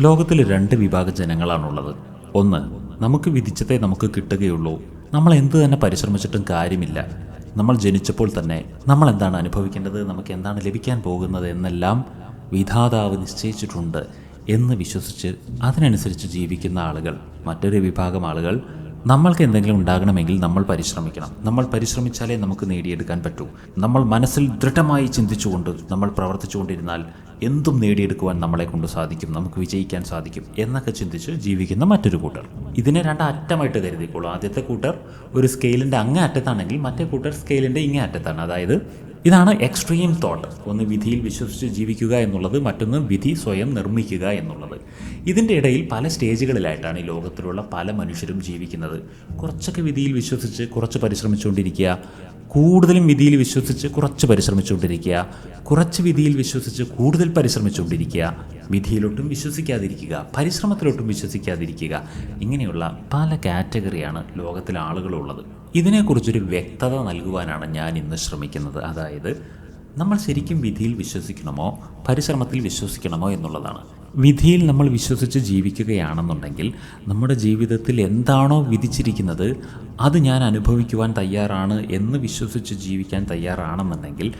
ലോകത്തിൽ രണ്ട് വിഭാഗം ജനങ്ങളാണുള്ളത് ഒന്ന് നമുക്ക് വിധിച്ചതേ നമുക്ക് കിട്ടുകയുള്ളൂ. നമ്മൾ എന്ത് തന്നെ പരിശ്രമിച്ചിട്ടും കാര്യമില്ല. നമ്മൾ ജനിച്ചപ്പോൾ തന്നെ നമ്മൾ എന്താണ് അനുഭവിക്കേണ്ടത്? നമുക്ക് എന്താണ് ലഭിക്കാൻ പോകുന്നത്? എന്നെല്ലാം വിധാതാവ് നിശ്ചയിച്ചിട്ടുണ്ട് എന്ന് വിശ്വസിച്ച് അതിനനുസരിച്ച് ജീവിക്കുന്ന ആളുകൾ മറ്റൊരു വിഭാഗം ആളുകൾ നമ്മൾക്ക് എന്തെങ്കിലും ഉണ്ടാകണമെങ്കിൽ നമ്മൾ പരിശ്രമിക്കണം. നമ്മൾ പരിശ്രമിച്ചാലേ നമുക്ക് നേടിയെടുക്കാൻ പറ്റൂ. നമ്മൾ മനസ്സിൽ ദൃഢമായി ചിന്തിച്ചുകൊണ്ട് നമ്മൾ പ്രവർത്തിച്ചുകൊണ്ടിരുന്നാൽ എന്തും നേടിയെടുക്കുവാൻ നമ്മളെ കൊണ്ട് സാധിക്കും നമുക്ക് വിജയിക്കാൻ സാധിക്കും എന്നൊക്കെ ചിന്തിച്ച് ജീവിക്കുന്ന മറ്റൊരു കൂട്ടർ. ഇതിനെ രണ്ട് അറ്റമായിട്ട് കരുതിക്കോളൂ. ആദ്യത്തെ കൂട്ടർ ഒരു സ്കെയിലിന്റെ അങ്ങേ അറ്റത്താണെങ്കിൽ മറ്റേ കൂട്ടർ സ്കെയിലിന്റെ ഇങ്ങേ അറ്റത്താണ്. അതായത് ഇതാണ് എക്സ്ട്രീം തോട്ട് ഒന്ന് വിധിയിൽ വിശ്വസിച്ച് ജീവിക്കുക എന്നുള്ളത് മറ്റൊന്ന് വിധി സ്വയം നിർമ്മിക്കുക എന്നുള്ളത്. ഇതിന്റെ ഇടയിൽ പല സ്റ്റേജുകളിലായിട്ടാണ് ഈ ലോകത്തിലുള്ള പല മനുഷ്യരും ജീവിക്കുന്നത്. കുറച്ചൊക്കെ വിധിയിൽ വിശ്വസിച്ച് കുറച്ച് പരിശ്രമിച്ചുകൊണ്ടിരിക്കുക. കൂടുതലും വിധിയിൽ വിശ്വസിച്ച് കുറച്ച് പരിശ്രമിച്ചുകൊണ്ടിരിക്കുക. കുറച്ച് വിധിയിൽ വിശ്വസിച്ച് കൂടുതൽ പരിശ്രമിച്ചുകൊണ്ടിരിക്കുക. വിധിയിലൊട്ടും വിശ്വസിക്കാതിരിക്കുക. പരിശ്രമത്തിലൊട്ടും വിശ്വസിക്കാതിരിക്കുക. ഇങ്ങനെയുള്ള പല കാറ്റഗറിയാണ് ലോകത്തിലെ ആളുകളുള്ളത്. ഇതിനെക്കുറിച്ചൊരു വ്യക്തത നൽകുവാനാണ് ഞാൻ ഇന്ന് ശ്രമിക്കുന്നത്. അതായത് നമ്മൾ ശരിക്കും വിധിയിൽ വിശ്വസിക്കണമോ പരിശ്രമത്തിൽ വിശ്വസിക്കണമോ എന്നുള്ളതാണ്. വിധിയിൽ നമ്മൾ വിശ്വസിച്ച് ജീവിക്കുകയാണെന്നുണ്ടെങ്കിൽ നമ്മുടെ ജീവിതത്തിൽ എന്താണോ വിധിച്ചിരിക്കുന്നത് അത് ഞാൻ അനുഭവിക്കുവാൻ തയ്യാറാണ് എന്ന് വിശ്വസിച്ച് ജീവിക്കാൻ തയ്യാറാണെന്നുണ്ടെങ്കിൽ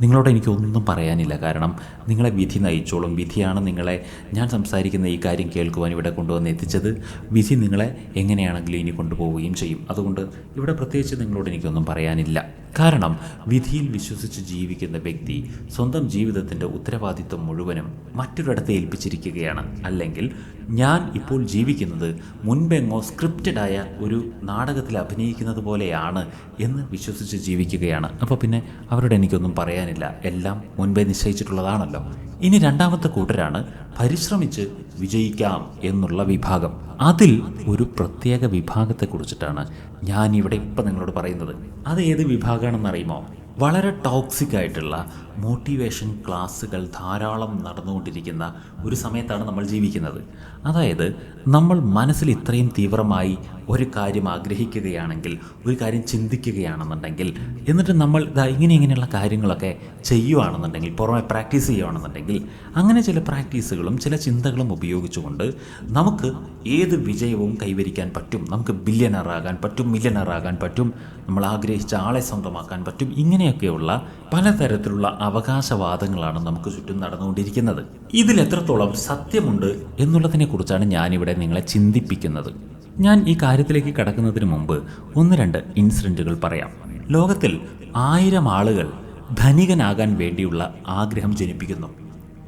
നിങ്ങളോട് എനിക്കൊന്നും പറയാനില്ല. കാരണം നിങ്ങളെ വിധി നയിച്ചോളും. വിധിയാണ് നിങ്ങളെ ഞാൻ സംസാരിക്കുന്ന ഈ കാര്യം കേൾക്കുവാൻ ഇവിടെ കൊണ്ടുവന്ന് എത്തിച്ചത്. വിധി നിങ്ങളെ എങ്ങനെയാണെങ്കിലും ഇനി കൊണ്ടുപോവുകയും ചെയ്യും. അതുകൊണ്ട് ഇവിടെ പ്രത്യേകിച്ച് നിങ്ങളോട് എനിക്കൊന്നും പറയാനില്ല. കാരണം വിധിയിൽ വിശ്വസിച്ച് ജീവിക്കുന്ന വ്യക്തി സ്വന്തം ജീവിതത്തിന്റെ ഉത്തരവാദിത്വം മുഴുവനും മറ്റൊരിടത്ത് ഏൽപ്പിച്ചിരിക്കുകയാണ്. അല്ലെങ്കിൽ ഞാൻ ഇപ്പോൾ ജീവിക്കുന്നത് മുൻപെങ്ങോ സ്ക്രിപ്റ്റഡായ ഒരു നാടകത്തിൽ അഭിനയിക്കുന്നത് പോലെയാണ് എന്ന് വിശ്വസിച്ച് ജീവിക്കുകയാണ്. അപ്പോൾ പിന്നെ അവരോട് എനിക്കൊന്നും പറയാനില്ല. എല്ലാം മുൻപേ നിശ്ചയിച്ചിട്ടുള്ളതാണല്ലോ. ഇനി രണ്ടാമത്തെ കൂട്ടരാണ് പരിശ്രമിച്ച് വിജയിക്കാം എന്നുള്ള വിഭാഗം. അതിൽ ഒരു പ്രത്യേക വിഭാഗത്തെ കുറിച്ചിട്ടാണ് ഞാൻ ഇവിടെ ഇപ്പം നിങ്ങളോട് പറയുന്നത്. അത് ഏത് വിഭാഗമാണെന്ന് അറിയുമോ വളരെ ടോക്സിക് ആയിട്ടുള്ള മോട്ടിവേഷൻ ക്ലാസ്സുകൾ ധാരാളം നടന്നുകൊണ്ടിരിക്കുന്ന ഒരു സമയത്താണ് നമ്മൾ ജീവിക്കുന്നത്. അതായത് നമ്മൾ മനസ്സിൽ ഇത്രയും തീവ്രമായി ഒരു കാര്യം ആഗ്രഹിക്കുകയാണെങ്കിൽ ഒരു കാര്യം ചിന്തിക്കുകയാണെന്നുണ്ടെങ്കിൽ എന്നിട്ട് നമ്മൾ ഇതാ ഇങ്ങനെ ഇങ്ങനെയുള്ള കാര്യങ്ങളൊക്കെ ചെയ്യുകയാണെന്നുണ്ടെങ്കിൽ പുറമെ പ്രാക്ടീസ് ചെയ്യുകയാണെന്നുണ്ടെങ്കിൽ അങ്ങനെ ചില പ്രാക്ടീസുകളും ചില ചിന്തകളും ഉപയോഗിച്ചുകൊണ്ട് നമുക്ക് ഏത് വിജയവും കൈവരിക്കാൻ പറ്റും നമുക്ക് ബില്യണറാകാൻ പറ്റും മില്യണറാകാൻ പറ്റും നമ്മൾ ആഗ്രഹിച്ച ആളെ സ്വന്തമാക്കാൻ പറ്റും ഇങ്ങനെയൊക്കെയുള്ള പലതരത്തിലുള്ള അവകാശവാദങ്ങളാണ് നമുക്ക് ചുറ്റും നടന്നുകൊണ്ടിരിക്കുന്നത്. ഇതിൽ എത്രത്തോളം സത്യമുണ്ട് എന്നുള്ളതിനെക്കുറിച്ചാണ് ഞാനിവിടെ നിങ്ങളെ ചിന്തിപ്പിക്കുന്നത്. ഞാൻ ഈ കാര്യത്തിലേക്ക് കടക്കുന്നതിന് മുമ്പ് ഒന്ന് രണ്ട് ഇൻസിഡന്റുകൾ പറയാം. ലോകത്തിൽ ആയിരം ആളുകൾ ധനികനാകാൻ വേണ്ടിയുള്ള ആഗ്രഹം ജനിപ്പിക്കുന്നു.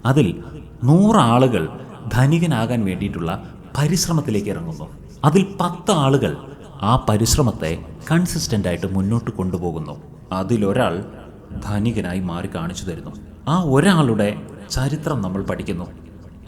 അതിൽ നൂറാളുകൾ ധനികനാകാൻ വേണ്ടിയിട്ടുള്ള പരിശ്രമത്തിലേക്ക് ഇറങ്ങുന്നു. അതിൽ പത്ത് ആളുകൾ ആ പരിശ്രമത്തെ കൺസിസ്റ്റന്റായിട്ട് മുന്നോട്ട് കൊണ്ടുപോകുന്നു. അതിലൊരാൾ ധനികനായി മാറി കാണിച്ചു തരുന്നു. ആ ഒരാളുടെ ചരിത്രം നമ്മൾ പഠിക്കുന്നു.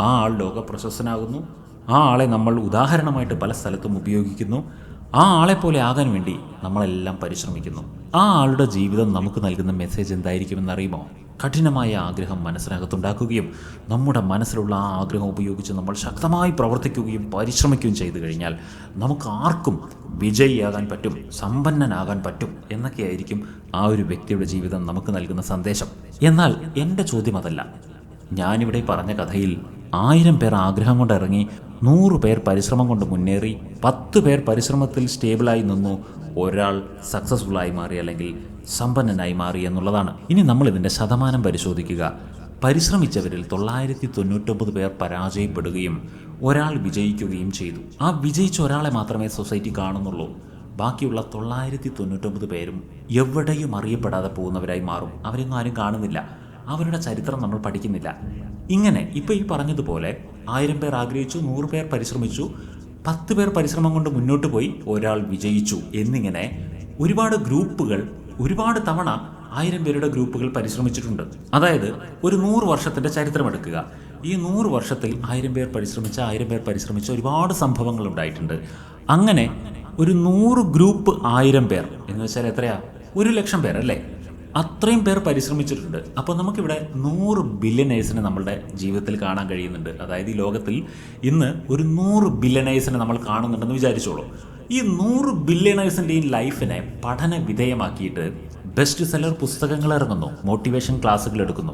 ആ ആൾ ലോക പ്രശസ്തനാകുന്നു ആ ആളെ നമ്മൾ ഉദാഹരണമായിട്ട് പല സ്ഥലത്തും ഉപയോഗിക്കുന്നു. ആ ആളെ പോലെ ആകാൻ വേണ്ടി നമ്മളെല്ലാം പരിശ്രമിക്കുന്നു. ആ ആളുടെ ജീവിതം നമുക്ക് നൽകുന്ന മെസ്സേജ് എന്തായിരിക്കുമെന്ന് അറിയുമോ? കഠിനമായ ആഗ്രഹം മനസ്സിനകത്തുണ്ടാക്കുകയും നമ്മുടെ മനസ്സിലുള്ള ആ ആഗ്രഹം ഉപയോഗിച്ച് നമ്മൾ ശക്തമായി പ്രവർത്തിക്കുകയും പരിശ്രമിക്കുകയും ചെയ്തു കഴിഞ്ഞാൽ നമുക്ക് ആർക്കും വിജയിയാകാൻ പറ്റും സമ്പന്നനാകാൻ പറ്റും എന്നൊക്കെയായിരിക്കും ആ ഒരു വ്യക്തിയുടെ ജീവിതം നമുക്ക് നൽകുന്ന സന്ദേശം. എന്നാൽ എന്റെ ചോദ്യം അതല്ല. ഞാനിവിടെ പറഞ്ഞ കഥയിൽ ആയിരം പേർ ആഗ്രഹം കൊണ്ട് ഇറങ്ങി നൂറ് പേർ പരിശ്രമം കൊണ്ട് മുന്നേറി പത്ത് പേർ പരിശ്രമത്തിൽ സ്റ്റേബിളായി നിന്നു ഒരാൾ സക്സസ്ഫുള്ളായി മാറി അല്ലെങ്കിൽ സമ്പന്നനായി മാറി എന്നുള്ളതാണ്. ഇനി നമ്മൾ ഇതിന്റെ ശതമാനം പരിശോധിക്കുക. പരിശ്രമിച്ചവരിൽ തൊള്ളായിരത്തി തൊണ്ണൂറ്റൊമ്പത് പേർ പരാജയപ്പെടുകയും ഒരാൾ വിജയിക്കുകയും ചെയ്തു. ആ വിജയിച്ച ഒരാളെ മാത്രമേ സൊസൈറ്റി കാണുന്നുള്ളൂ. ബാക്കിയുള്ള തൊള്ളായിരത്തി തൊണ്ണൂറ്റൊമ്പത് പേരും എവിടെയും അറിയപ്പെടാതെ പോകുന്നവരായി മാറും. അവരൊന്നും ആരും കാണുന്നില്ല. അവരുടെ ചരിത്രം നമ്മൾ പഠിക്കുന്നില്ല. ഇങ്ങനെ ഇപ്പോൾ ഈ പറഞ്ഞതുപോലെ ആയിരം പേർ ആഗ്രഹിച്ചു നൂറ് പേർ പരിശ്രമിച്ചു പത്ത് പേർ പരിശ്രമം കൊണ്ട് മുന്നോട്ട് പോയി ഒരാൾ വിജയിച്ചു എന്നിങ്ങനെ ഒരുപാട് ഗ്രൂപ്പുകൾ ഒരുപാട് തവണ ആയിരം പേരുടെ ഗ്രൂപ്പുകൾ പരിശ്രമിച്ചിട്ടുണ്ട്. അതായത് ഒരു നൂറ് വർഷത്തിന്റെ ചരിത്രം എടുക്കുക ഈ നൂറ് വർഷത്തിൽ ആയിരം പേർ പരിശ്രമിച്ച ആയിരം പേർ പരിശ്രമിച്ച ഒരുപാട് സംഭവങ്ങൾ ഉണ്ടായിട്ടുണ്ട്. അങ്ങനെ ഒരു നൂറ് ഗ്രൂപ്പ് ആയിരം പേർ എന്ന് വെച്ചാൽ എത്രയാ? ഒരു ലക്ഷം പേർ അല്ലേ? അത്രയും പേർ പരിശ്രമിച്ചിട്ടുണ്ട്. അപ്പോൾ നമുക്കിവിടെ നൂറ് ബില്യനേഴ്സിനെ നമ്മളുടെ ജീവിതത്തിൽ കാണാൻ കഴിയുന്നുണ്ട്. അതായത് ഈ ലോകത്തിൽ ഇന്ന് ഒരു നൂറ് ബില്യനേഴ്സിനെ നമ്മൾ കാണുന്നുണ്ടെന്ന് വിചാരിച്ചോളൂ. ഈ നൂറ് ബില്യണേഴ്സിന്റെയും ലൈഫിനെ പഠന വിധേയമാക്കിയിട്ട് ബെസ്റ്റ് സെല്ലർ പുസ്തകങ്ങൾ ഇറങ്ങുന്നു മോട്ടിവേഷൻ ക്ലാസ്സുകൾ എടുക്കുന്നു.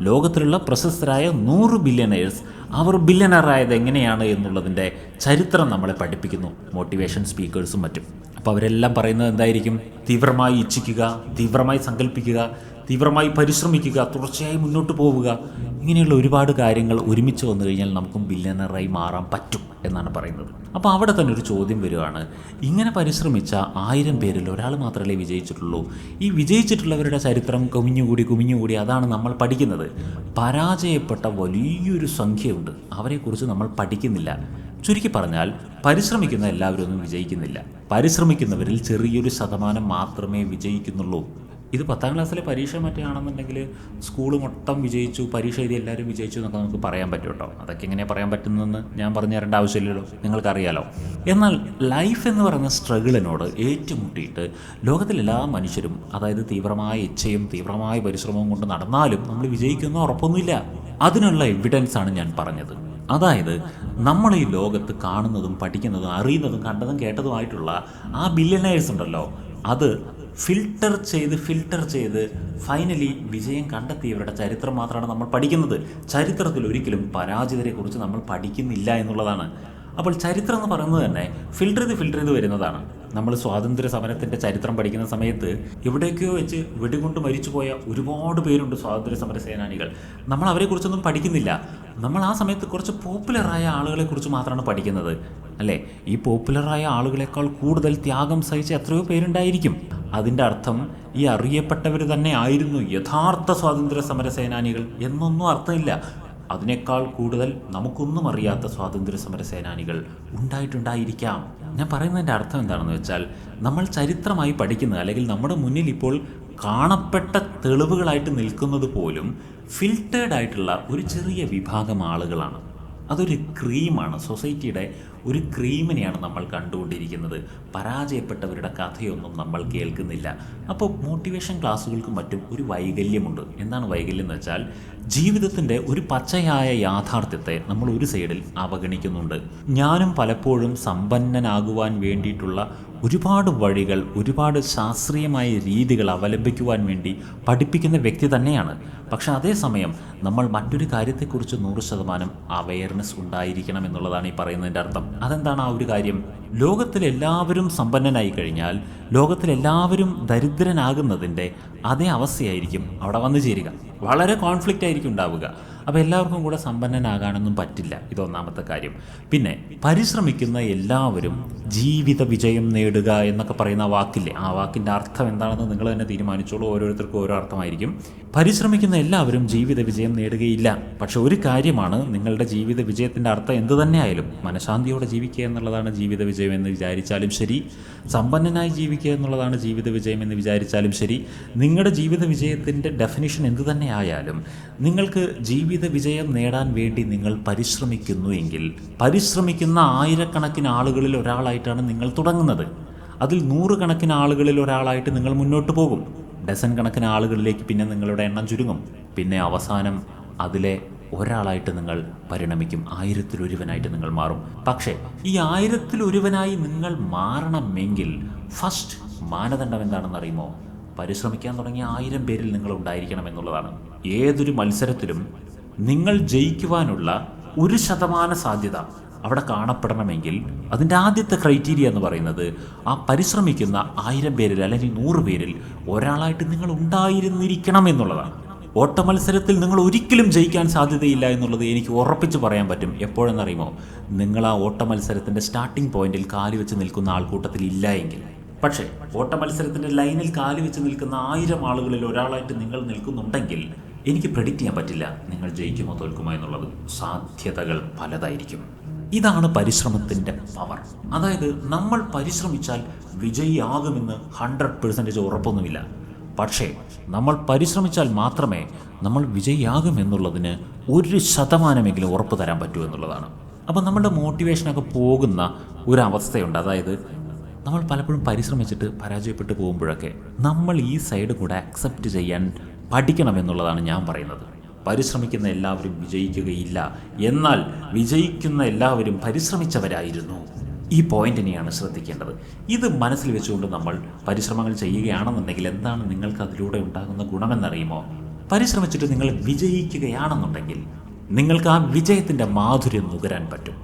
ലോകത്തിലുള്ള പ്രശസ്തരായ നൂറ് ബില്യനേഴ്സ് അവർ ബില്യനറായത് എങ്ങനെയാണ് എന്നുള്ളതിന്റെ ചരിത്രം നമ്മളെ പഠിപ്പിക്കുന്നു മോട്ടിവേഷൻ സ്പീക്കേഴ്സും മറ്റും. അപ്പോൾ അവരെല്ലാം പറയുന്നത് എന്തായിരിക്കും? തീവ്രമായി ഇച്ഛിക്കുക തീവ്രമായി സങ്കല്പിക്കുക തീവ്രമായി പരിശ്രമിക്കുക തുടർച്ചയായി മുന്നോട്ട് പോവുക. ഇങ്ങനെയുള്ള ഒരുപാട് കാര്യങ്ങൾ ഒരുമിച്ച് വന്നു കഴിഞ്ഞാൽ നമുക്കും ബില്യനറായി മാറാൻ പറ്റും എന്നാണ് പറയുന്നത്. അപ്പോൾ അവിടെ തന്നെ ഒരു ചോദ്യം വരികയാണ് ഇങ്ങനെ പരിശ്രമിച്ച ആയിരം പേരിൽ ഒരാൾ മാത്രമല്ലേ വിജയിച്ചിട്ടുള്ളൂ? ഈ വിജയിച്ചിട്ടുള്ളവരുടെ ചരിത്രം കുമിഞ്ഞുകൂടി കുമിഞ്ഞുകൂടി അതാണ് നമ്മൾ പഠിക്കുന്നത്. പരാജയപ്പെട്ട വലിയൊരു സംഖ്യയുണ്ട്. അവരെക്കുറിച്ച് നമ്മൾ പഠിക്കുന്നില്ല. ചുരുക്കി പറഞ്ഞാൽ പരിശ്രമിക്കുന്ന എല്ലാവരും ഒന്നും വിജയിക്കുന്നില്ല. പരിശ്രമിക്കുന്നവരിൽ ചെറിയൊരു ശതമാനം മാത്രമേ വിജയിക്കുന്നുള്ളൂ. ഇത് പത്താം ക്ലാസ്സിലെ പരീക്ഷ മറ്റേ സ്കൂൾ മൊത്തം വിജയിച്ചു പരീക്ഷ എഴുതി എല്ലാവരും വിജയിച്ചു എന്നൊക്കെ നമുക്ക് പറയാൻ പറ്റും കേട്ടോ. അതൊക്കെ എങ്ങനെ പറയാൻ പറ്റുന്നതെന്ന് ഞാൻ പറഞ്ഞു തരേണ്ട ആവശ്യമില്ലല്ലോ. നിങ്ങൾക്കറിയാലോ. എന്നാൽ ലൈഫ് എന്ന് പറയുന്ന സ്ട്രഗിളിനോട് ഏറ്റുമുട്ടിയിട്ട് ലോകത്തിലെല്ലാ മനുഷ്യരും അതായത് തീവ്രമായ ഇച്ഛയും തീവ്രമായ പരിശ്രമവും കൊണ്ട് നടന്നാലും നമ്മൾ വിജയിക്കുന്ന ഉറപ്പൊന്നുമില്ല. അതിനുള്ള എവിഡൻസ് ആണ് ഞാൻ പറഞ്ഞത്. അതായത് നമ്മൾ ഈ ലോകത്ത് കാണുന്നതും പഠിക്കുന്നതും അറിയുന്നതും കണ്ടതും കേട്ടതുമായിട്ടുള്ള ആ ബില്യണേഴ്സ് ഉണ്ടല്ലോ. അത് ഫിൽട്ടർ ചെയ്ത് ഫിൽട്ടർ ചെയ്ത് ഫൈനലി വിജയം കണ്ടെത്തിയവരുടെ ചരിത്രം മാത്രമാണ് നമ്മൾ പഠിക്കുന്നത്. ചരിത്രത്തിൽ ഒരിക്കലും പരാജിതരെക്കുറിച്ച് നമ്മൾ പഠിക്കുന്നില്ല എന്നുള്ളതാണ്. അപ്പോൾ ചരിത്രം എന്ന് പറയുന്നത് തന്നെ ഫിൽട്ടർ ചെയ്ത് ഫിൽട്ടർ ചെയ്ത് വരുന്നതാണ്. നമ്മൾ സ്വാതന്ത്ര്യ സമരത്തിന്റെ ചരിത്രം പഠിക്കുന്ന സമയത്ത് എവിടേക്കോ വെച്ച് വെടികൊണ്ട് മരിച്ചുപോയ ഒരുപാട് പേരുണ്ട് സ്വാതന്ത്ര്യ സമര സേനാനികൾ നമ്മൾ അവരെക്കുറിച്ചൊന്നും പഠിക്കുന്നില്ല. നമ്മൾ ആ സമയത്ത് കുറച്ച് പോപ്പുലറായ ആളുകളെക്കുറിച്ച് മാത്രമാണ് പഠിക്കുന്നത്. അല്ലേ? ഈ പോപ്പുലറായ ആളുകളെക്കാൾ കൂടുതൽ ത്യാഗം സഹിച്ച എത്രയോ പേരുണ്ടായിരിക്കും. അതിന്റെ അർത്ഥം ഈ അറിയപ്പെട്ടവർ തന്നെ ആയിരുന്നു യഥാർത്ഥ സ്വാതന്ത്ര്യ സമര സേനാനികൾ എന്നൊന്നും അർത്ഥമില്ല. അതിനേക്കാൾ കൂടുതൽ നമുക്കൊന്നും അറിയാത്ത സ്വാതന്ത്ര്യ സമര സേനാനികൾ ഉണ്ടായിട്ടുണ്ടായിരിക്കാം. ഞാൻ പറയുന്നതിന്റെ അർത്ഥം എന്താണെന്ന് വെച്ചാൽ നമ്മൾ ചരിത്രമായി പഠിക്കുന്നത് അല്ലെങ്കിൽ നമ്മുടെ മുന്നിൽ ഇപ്പോൾ കാണപ്പെട്ട തെളിവുകളായിട്ട് നിൽക്കുന്നത് പോലും ഫിൽറ്റേഡ് ആയിട്ടുള്ള ഒരു ചെറിയ വിഭാഗം ആളുകളാണ്. അതൊരു ക്രീമാണ് സൊസൈറ്റിയുടെ ഒരു ക്രീമിനെയാണ് നമ്മൾ കണ്ടുകൊണ്ടിരിക്കുന്നത്. പരാജയപ്പെട്ടവരുടെ കഥയൊന്നും നമ്മൾ കേൾക്കുന്നില്ല. അപ്പോൾ മോട്ടിവേഷൻ ക്ലാസ്സുകൾക്കും മറ്റും ഒരു വൈകല്യമുണ്ട്. എന്താണ് വൈകല്യം എന്ന് വെച്ചാൽ ജീവിതത്തിന്റെ ഒരു പച്ചയായ യാഥാർത്ഥ്യത്തെ നമ്മൾ ഒരു സൈഡിൽ അവഗണിക്കുന്നുണ്ട്. ഞാനും പലപ്പോഴും സമ്പന്നനാകുവാൻ വേണ്ടിയിട്ടുള്ള ഒരുപാട് വഴികൾ ഒരുപാട് ശാസ്ത്രീയമായ രീതികൾ അവലംബിക്കുവാൻ വേണ്ടി പഠിപ്പിക്കുന്ന വ്യക്തി തന്നെയാണ്. പക്ഷെ അതേസമയം നമ്മൾ മറ്റൊരു കാര്യത്തെക്കുറിച്ച് നൂറ് ശതമാനം അവയർനെസ് ഉണ്ടായിരിക്കണം എന്നുള്ളതാണ് ഈ പറയുന്നതിന്റെ അർത്ഥം. അതെന്താണ് ആ ഒരു കാര്യം? ലോകത്തിലെല്ലാവരും സമ്പന്നനായി കഴിഞ്ഞാൽ ലോകത്തിലെല്ലാവരും ദരിദ്രനാകുന്നതിന്റെ അതേ അവസ്ഥയായിരിക്കും അവിടെ വന്നു ചേരുക. വളരെ കോൺഫ്ലിക്റ്റ് ആയിരിക്കും ഉണ്ടാവുക. അപ്പോൾ എല്ലാവർക്കും കൂടെ സമ്പന്നനാകാനൊന്നും പറ്റില്ല ഇതൊന്നാമത്തെ കാര്യം. പിന്നെ പരിശ്രമിക്കുന്ന എല്ലാവരും ജീവിത വിജയം നേടുക എന്നൊക്കെ പറയുന്ന വാക്കില്ലേ? ആ വാക്കിന്റെ അർത്ഥം എന്താണെന്ന് നിങ്ങൾ തന്നെ തീരുമാനിച്ചോളൂ. ഓരോരുത്തർക്കും ഓരോ അർത്ഥമായിരിക്കും. പരിശ്രമിക്കുന്ന എല്ലാവരും ജീവിത വിജയം നേടുകയില്ല. പക്ഷെ ഒരു കാര്യമാണ് നിങ്ങളുടെ ജീവിത വിജയത്തിന്റെ അർത്ഥം എന്തു തന്നെയായാലും മനഃശാന്തിയോടെ ജീവിക്കുക എന്നുള്ളതാണ് ജീവിത വിജയം എന്ന് വിചാരിച്ചാലും ശരി. സമ്പന്നനായി ജീവിക്കുക എന്നുള്ളതാണ് ജീവിത വിജയം എന്ന് വിചാരിച്ചാലും ശരി. നിങ്ങളുടെ ജീവിത വിജയത്തിന്റെ ഡെഫിനിഷൻ എന്തു തന്നെ ആയാലും നിങ്ങൾക്ക് ജീവിത വിജയം നേടാൻ വേണ്ടി നിങ്ങൾ പരിശ്രമിക്കുന്നു എങ്കിൽ പരിശ്രമിക്കുന്ന ആയിരക്കണക്കിന് ആളുകളിൽ ഒരാളായിട്ടാണ് നിങ്ങൾ തുടങ്ങുന്നത്. അതിൽ നൂറുകണക്കിന് ആളുകളിൽ ഒരാളായിട്ട് നിങ്ങൾ മുന്നോട്ട് പോകും. ഡസൻ കണക്കിന് ആളുകളിലേക്ക് പിന്നെ നിങ്ങളുടെ എണ്ണം ചുരുങ്ങും. പിന്നെ അവസാനം അതിലെ ഒരാളായിട്ട് നിങ്ങൾ പരിണമിക്കും. ആയിരത്തിലൊരുവനായിട്ട് നിങ്ങൾ മാറും. പക്ഷേ ഈ ആയിരത്തിലൊരുവനായി നിങ്ങൾ മാറണമെങ്കിൽ ഫസ്റ്റ് മാനദണ്ഡം എന്താണെന്ന് അറിയുമോ പരിശ്രമിക്കാൻ തുടങ്ങിയ ആയിരം പേരിൽ നിങ്ങൾ ഉണ്ടായിരിക്കണം എന്നുള്ളതാണ്. ഏതൊരു മത്സരത്തിലും നിങ്ങൾ ജയിക്കുവാനുള്ള ഒരു ശതമാന സാധ്യത അവിടെ കാണപ്പെടണമെങ്കിൽ അതിന്റെ ആദ്യത്തെ ക്രൈറ്റീരിയ എന്ന് പറയുന്നത് ആ പരിശ്രമിക്കുന്ന ആയിരം പേരിൽ അല്ലെങ്കിൽ നൂറ് പേരിൽ ഒരാളായിട്ട് നിങ്ങൾ ഉണ്ടായിരുന്നിരിക്കണം എന്നുള്ളതാണ്. ഓട്ടമത്സരത്തിൽ നിങ്ങൾ ഒരിക്കലും ജയിക്കാൻ സാധ്യതയില്ല എന്നുള്ളത് എനിക്ക് ഉറപ്പിച്ച് പറയാൻ പറ്റും. എപ്പോഴെന്നറിയുമോ? നിങ്ങൾ ആ ഓട്ട മത്സരത്തിന്റെ സ്റ്റാർട്ടിംഗ് പോയിന്റിൽ കാലി വെച്ച് നിൽക്കുന്ന ആൾക്കൂട്ടത്തിൽ ഇല്ല എങ്കിൽ. പക്ഷേ ഓട്ട മത്സരത്തിന്റെ ലൈനിൽ കാലി വെച്ച് നിൽക്കുന്ന ആയിരം ആളുകളിൽ ഒരാളായിട്ട് നിങ്ങൾ നിൽക്കുന്നുണ്ടെങ്കിൽ എനിക്ക് പ്രെഡിക്റ്റ് ചെയ്യാൻ പറ്റില്ല. നിങ്ങൾ ജയിക്കുമോ തോൽക്കുമോ എന്നുള്ളത്. സാധ്യതകൾ പലതായിരിക്കും. ഇതാണ് പരിശ്രമത്തിന്റെ പവർ അതായത് നമ്മൾ പരിശ്രമിച്ചാൽ വിജയിയാകുമെന്ന് ഹൺഡ്രഡ് പെർസെന്റേജ് ഉറപ്പൊന്നുമില്ല. പക്ഷേ നമ്മൾ പരിശ്രമിച്ചാൽ മാത്രമേ നമ്മൾ വിജയിയാകുമെന്നുള്ളതിന് ഒരു ശതമാനമെങ്കിലും ഉറപ്പ് തരാൻ പറ്റൂ എന്നുള്ളതാണ്. അപ്പോൾ നമ്മളുടെ മോട്ടിവേഷനൊക്കെ പോകുന്ന ഒരവസ്ഥയുണ്ട്. അതായത് നമ്മൾ പലപ്പോഴും പരിശ്രമിച്ചിട്ട് പരാജയപ്പെട്ടു പോകുമ്പോഴൊക്കെ നമ്മൾ ഈ സൈഡ് കൂടെ അക്സെപ്റ്റ് ചെയ്യാൻ പഠിക്കണം എന്നുള്ളതാണ് ഞാൻ പറയുന്നത്. പരിശ്രമിക്കുന്ന എല്ലാവരും വിജയിക്കുകയില്ല. എന്നാൽ വിജയിക്കുന്ന എല്ലാവരും പരിശ്രമിച്ചവരായിരുന്നു. ഈ പോയിന്റിനെയാണ് ശ്രദ്ധിക്കേണ്ടത്. ഇത് മനസ്സിൽ വെച്ചുകൊണ്ട് നമ്മൾ പരിശ്രമങ്ങൾ ചെയ്യുകയാണെന്നുണ്ടെങ്കിൽ എന്താണ് നിങ്ങൾക്ക് അതിലൂടെ ഉണ്ടാകുന്ന ഗുണമെന്നറിയുമോ? പരിശ്രമിച്ചിട്ട് നിങ്ങൾ വിജയിക്കുകയാണെന്നുണ്ടെങ്കിൽ നിങ്ങൾക്ക് ആ വിജയത്തിന്റെ മാധുര്യം നുകരാൻ പറ്റും.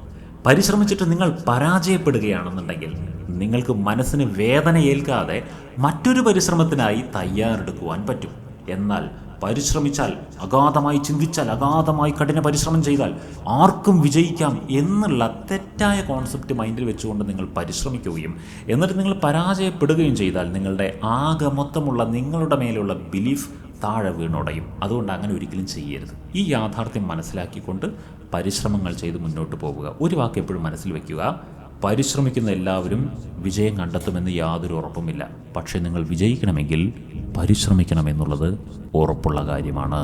പരിശ്രമിച്ചിട്ട് നിങ്ങൾ പരാജയപ്പെടുകയാണെന്നുണ്ടെങ്കിൽ നിങ്ങൾക്ക് മനസ്സിന് വേദന ഏൽക്കാതെ മറ്റൊരു പരിശ്രമത്തിനായി തയ്യാറെടുക്കുവാൻ പറ്റും. എന്നാൽ പരിശ്രമിച്ചാൽ അഗാധമായി ചിന്തിച്ചാൽ അഗാധമായി കഠിന പരിശ്രമം ചെയ്താൽ ആർക്കും വിജയിക്കാം എന്നുള്ള തെറ്റായ കോൺസെപ്റ്റ് മൈൻഡിൽ വെച്ചുകൊണ്ട് നിങ്ങൾ പരിശ്രമിക്കുകയും എന്നിട്ട് നിങ്ങൾ പരാജയപ്പെടുകയും ചെയ്താൽ നിങ്ങളുടെ ആകെ മൊത്തമുള്ള നിങ്ങളുടെ മേലുള്ള ബിലീഫ് താഴെ വീണുടയും. അതുകൊണ്ട് അങ്ങനെ ഒരിക്കലും ചെയ്യരുത്. ഈ യാഥാർത്ഥ്യം മനസ്സിലാക്കിക്കൊണ്ട് പരിശ്രമങ്ങൾ ചെയ്ത് മുന്നോട്ട് പോവുക. ഒരു വാക്ക് എപ്പോഴും മനസ്സിൽ വെക്കുക. പരിശ്രമിക്കുന്ന എല്ലാവരും വിജയം കണ്ടെത്തുമെന്ന് യാതൊരു ഉറപ്പുമില്ല. പക്ഷേ നിങ്ങൾ വിജയിക്കണമെങ്കിൽ പരിശ്രമിക്കണമെന്നുള്ളത് ഉറപ്പുള്ള കാര്യമാണ്.